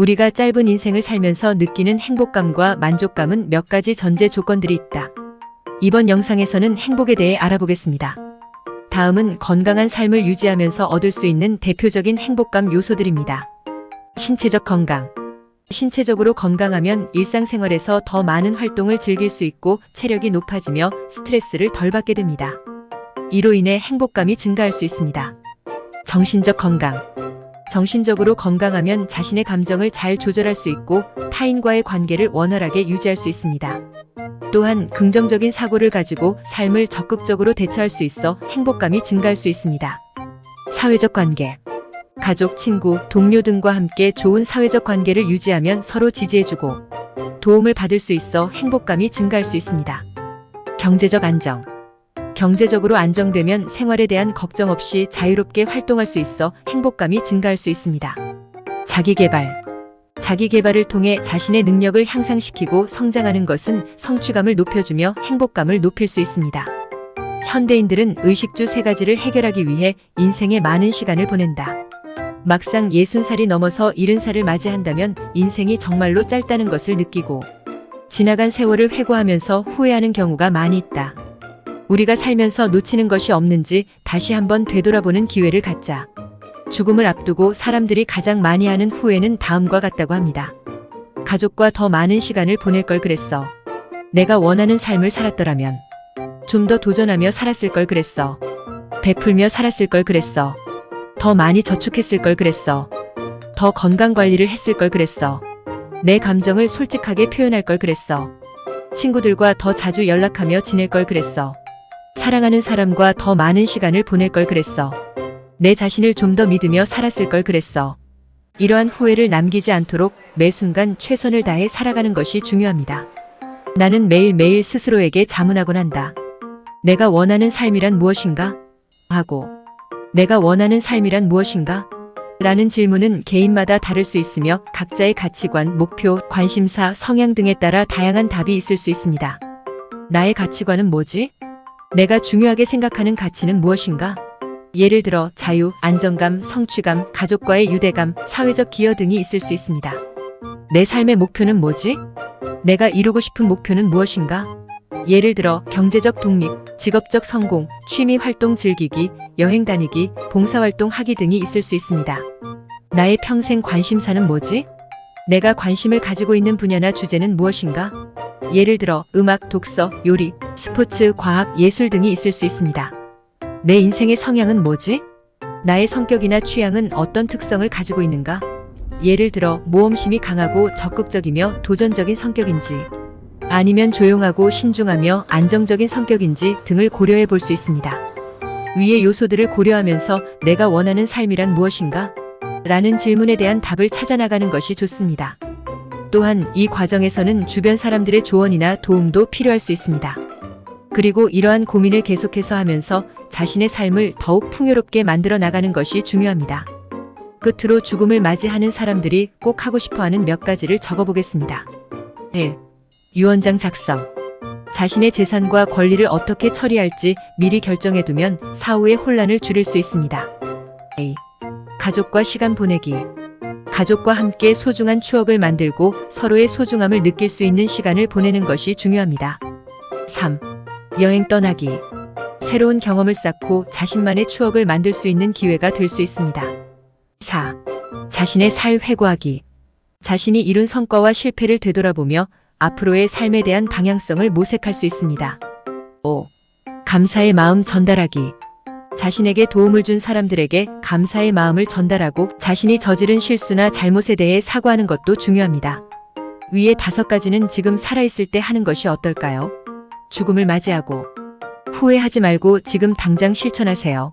우리가 짧은 인생을 살면서 느끼는 행복감과 만족감은 몇 가지 전제 조건들이 있다. 이번 영상에서는 행복에 대해 알아보겠습니다. 다음은 건강한 삶을 유지하면서 얻을 수 있는 대표적인 행복감 요소들입니다. 신체적 건강. 신체적으로 건강하면 일상생활에서 더 많은 활동을 즐길 수 있고 체력이 높아지며 스트레스를 덜 받게 됩니다. 이로 인해 행복감이 증가할 수 있습니다. 정신적 건강. 정신적으로 건강하면 자신의 감정을 잘 조절할 수 있고 타인과의 관계를 원활하게 유지할 수 있습니다. 또한 긍정적인 사고를 가지고 삶을 적극적으로 대처할 수 있어 행복감이 증가할 수 있습니다. 사회적 관계. 가족, 친구, 동료 등과 함께 좋은 사회적 관계를 유지하면 서로 지지해주고 도움을 받을 수 있어 행복감이 증가할 수 있습니다. 경제적 안정. 경제적으로 안정되면 생활에 대한 걱정 없이 자유롭게 활동할 수 있어 행복감이 증가할 수 있습니다. 자기 개발. 자기 개발을 통해 자신의 능력을 향상시키고 성장하는 것은 성취감을 높여주며 행복감을 높일 수 있습니다. 현대인들은 의식주 세 가지를 해결하기 위해 인생의 많은 시간을 보낸다. 막상 60살이 넘어서 70살을 맞이한다면 인생이 정말로 짧다는 것을 느끼고 지나간 세월을 회고하면서 후회하는 경우가 많이 있다. 우리가 살면서 놓치는 것이 없는지 다시 한번 되돌아보는 기회를 갖자. 죽음을 앞두고 사람들이 가장 많이 하는 후회는 다음과 같다고 합니다. 가족과 더 많은 시간을 보낼 걸 그랬어. 내가 원하는 삶을 살았더라면. 좀 더 도전하며 살았을 걸 그랬어. 베풀며 살았을 걸 그랬어. 더 많이 저축했을 걸 그랬어. 더 건강 관리를 했을 걸 그랬어. 내 감정을 솔직하게 표현할 걸 그랬어. 친구들과 더 자주 연락하며 지낼 걸 그랬어. 사랑하는 사람과 더 많은 시간을 보낼 걸 그랬어. 내 자신을 좀 더 믿으며 살았을 걸 그랬어. 이러한 후회를 남기지 않도록 매 순간 최선을 다해 살아가는 것이 중요합니다. 나는 매일매일 스스로에게 자문하곤 한다. 내가 원하는 삶이란 무엇인가? 하고, 내가 원하는 삶이란 무엇인가? 라는 질문은 개인마다 다를 수 있으며 각자의 가치관, 목표, 관심사, 성향 등에 따라 다양한 답이 있을 수 있습니다. 나의 가치관은 뭐지? 내가 중요하게 생각하는 가치는 무엇인가? 예를 들어 자유, 안정감, 성취감, 가족과의 유대감, 사회적 기여 등이 있을 수 있습니다. 내 삶의 목표는 뭐지? 내가 이루고 싶은 목표는 무엇인가? 예를 들어 경제적 독립, 직업적 성공, 취미 활동 즐기기, 여행 다니기, 봉사활동 하기 등이 있을 수 있습니다. 나의 평생 관심사는 뭐지? 내가 관심을 가지고 있는 분야나 주제는 무엇인가? 예를 들어 음악, 독서, 요리, 스포츠, 과학, 예술 등이 있을 수 있습니다. 내 인생의 성향은 뭐지? 나의 성격이나 취향은 어떤 특성을 가지고 있는가? 예를 들어 모험심이 강하고 적극적이며 도전적인 성격인지 아니면 조용하고 신중하며 안정적인 성격인지 등을 고려해 볼 수 있습니다. 위의 요소들을 고려하면서 내가 원하는 삶이란 무엇인가? 라는 질문에 대한 답을 찾아나가는 것이 좋습니다. 또한 이 과정에서는 주변 사람들의 조언이나 도움도 필요할 수 있습니다. 그리고 이러한 고민을 계속해서 하면서 자신의 삶을 더욱 풍요롭게 만들어 나가는 것이 중요합니다. 끝으로 죽음을 맞이하는 사람들이 꼭 하고 싶어 하는 몇 가지를 적어 보겠습니다. 1. 유언장 작성. 자신의 재산과 권리를 어떻게 처리할지 미리 결정해 두면 사후의 혼란을 줄일 수 있습니다. A. 가족과 시간 보내기. 가족과 함께 소중한 추억을 만들고 서로의 소중함을 느낄 수 있는 시간을 보내는 것이 중요합니다. 3. 여행 떠나기. 새로운 경험을 쌓고 자신만의 추억을 만들 수 있는 기회가 될 수 있습니다. 4. 자신의 살 회고하기. 자신이 이룬 성과와 실패를 되돌아보며 앞으로의 삶에 대한 방향성을 모색할 수 있습니다. 5. 감사의 마음 전달하기. 자신에게 도움을 준 사람들에게 감사의 마음을 전달하고 자신이 저지른 실수나 잘못에 대해 사과하는 것도 중요합니다. 위의 다섯 가지는 지금 살아있을 때 하는 것이 어떨까요? 죽음을 맞이하고 후회하지 말고 지금 당장 실천하세요.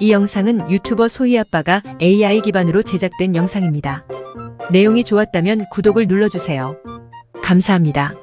이 영상은 유튜버 소희 아빠가 AI 기반으로 제작된 영상입니다. 내용이 좋았다면 구독을 눌러주세요. 감사합니다.